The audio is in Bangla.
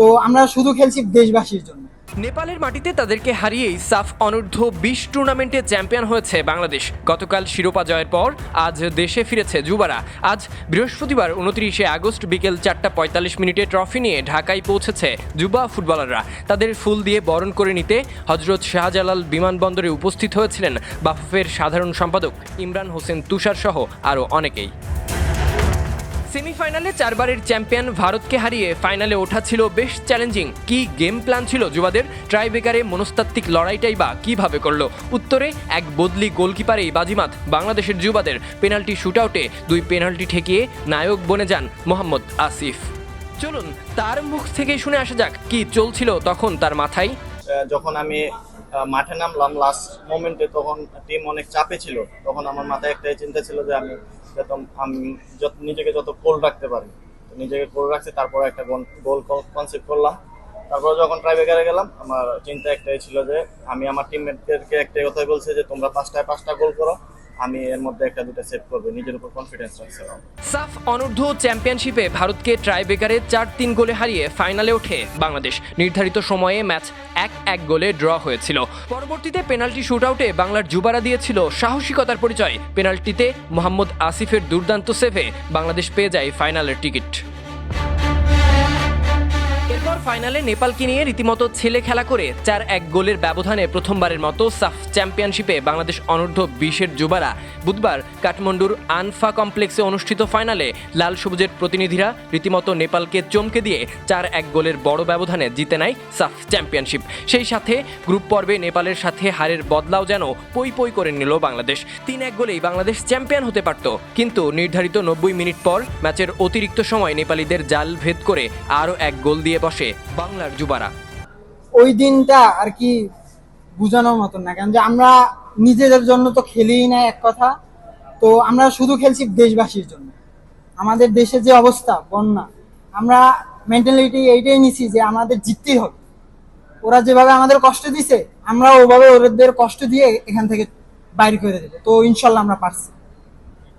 তো আমরা শুধু খেলছি দেশবাসীর জন্য। নেপালের মাটিতে তাদেরকে হারিয়েই সাফ অনূর্ধ্ব বিশ টুর্নামেন্টে চ্যাম্পিয়ন হয়েছে বাংলাদেশ। গতকাল শিরোপা জয়ের পর আজ দেশে ফিরেছে যুবারা। আজ বৃহস্পতিবার উনত্রিশে আগস্ট বিকেল চারটা পঁয়তাল্লিশ মিনিটে ট্রফি নিয়ে ঢাকায় পৌঁছেছে যুবা ফুটবলাররা। তাদের ফুল দিয়ে বরণ করে নিতে হজরত শাহজালাল বিমানবন্দরে উপস্থিত হয়েছিলেন বাফুফের সাধারণ সম্পাদক ইমরান হোসেন তুষার সহ আরও অনেকেই। সেমিফাইনালে চারবারের চ্যাম্পিয়ন ভারতকে হারিয়ে ফাইনালে ওঠা ছিল বেশ চ্যালেঞ্জিং। কি গেম প্ল্যান ছিল যুবাদের? ট্রাইবেকারে মনস্তাত্ত্বিক লড়াইটাই বা কীভাবে করল? উত্তরে, এক বদলি গোলকিপারেই বাজিমাত বাংলাদেশের যুবাদের। পেনাল্টি শুটআউটে দুই পেনাল্টি ঠেকিয়ে নায়ক বনে যান মোহাম্মদ আসিফ। চলুন, তার মুখ থেকে শুনে আসা যাক, কি চলছিল তখন তার মাথায়? যখন আমি মাঠে নামলাম। লাস্ট মোমেন্টে তখন টিম অনেক চাপে ছিল। তখন আমার মাথায় একটাই চিন্তা ছিল যে আমি আমি যত নিজেকে যত কোল রাখতে পারি। নিজেকে কোল রাখছি, তারপর একটা গোল কনসেপ্ট করলাম। তারপর যখন ট্রাইবেকারে গেলাম, আমার চিন্তা একটাই ছিল যে আমি আমার টিমমেটদেরকে একটাই কথাই বলছি যে তোমরা পাঁচটায় পাঁচটা গোল করো। আমি এর মধ্যে একটা দুটো সেভ করব, নিজের উপর কনফিডেন্স রাখছিলাম সাফ অনূর্ধ্ব চ্যাম্পিয়নশিপে ভারতকে ট্রাইবেকারে চার তিন গোলে হারিয়ে ফাইনালে ওঠে বাংলাদেশ। নির্ধারিত সময়ে ম্যাচ এক এক গোলে ড্র হয়েছিল। পরবর্তীতে পেনাল্টি শুটআউটে বাংলার যুবারা দিয়েছিল সাহসিকতার পরিচয়। পেনাল্টিতে মোহাম্মদ আসিফের দুর্দান্ত সেভে বাংলাদেশ পেয়ে যায় ফাইনালের টিকিট ফাইনালে নেপালকে নিয়ে রীতিমতো ছেলে খেলা করে চার এক গোলের ব্যবধানে প্রথমবারের মতো সাফ চ্যাম্পিয়নশিপে বাংলাদেশ অনূর্ধ্ব বিশের যুবারা বুধবার কাঠমান্ডুর আনফা কমপ্লেক্সে অনুষ্ঠিত ফাইনালে লাল সবুজের প্রতিনিধিরা রীতিমতো নেপালকে চমকে দিয়ে চার এক গোলের বড় ব্যবধানে জিতে নেয় সাফ চ্যাম্পিয়নশিপ। সেই সাথে গ্রুপ পর্বে নেপালের সাথে হারের বদলাও যেন পই পই করে নিল বাংলাদেশ। তিন এক গোলেই বাংলাদেশ চ্যাম্পিয়ন হতে পারত। কিন্তু নির্ধারিত নব্বই মিনিট পর ম্যাচের অতিরিক্ত সময় নেপালিদের জাল ভেদ করে আরও এক গোল দিয়ে বসে বাংলার যুবারা। ওই দিনটা আর কি বোঝানোর মতন না, কারণ যে আমরা নিজেদের জন্য তো খেলিই না এক কথা, তো আমরা শুধু খেলছি দেশবাসীর জন্য। আমাদের দেশের যে অবস্থা, বন্যা, আমরা মেন্টালিটি এইটাই নিছি যে আমাদের জিততেই হবে। ওরা যেভাবে আমাদের কষ্ট দিছে, আমরা ওভাবে ওদের কষ্ট দিয়ে এখান থেকে বাইরে করে দেবো। তো ইনশাল্লাহ আমরা পারছি।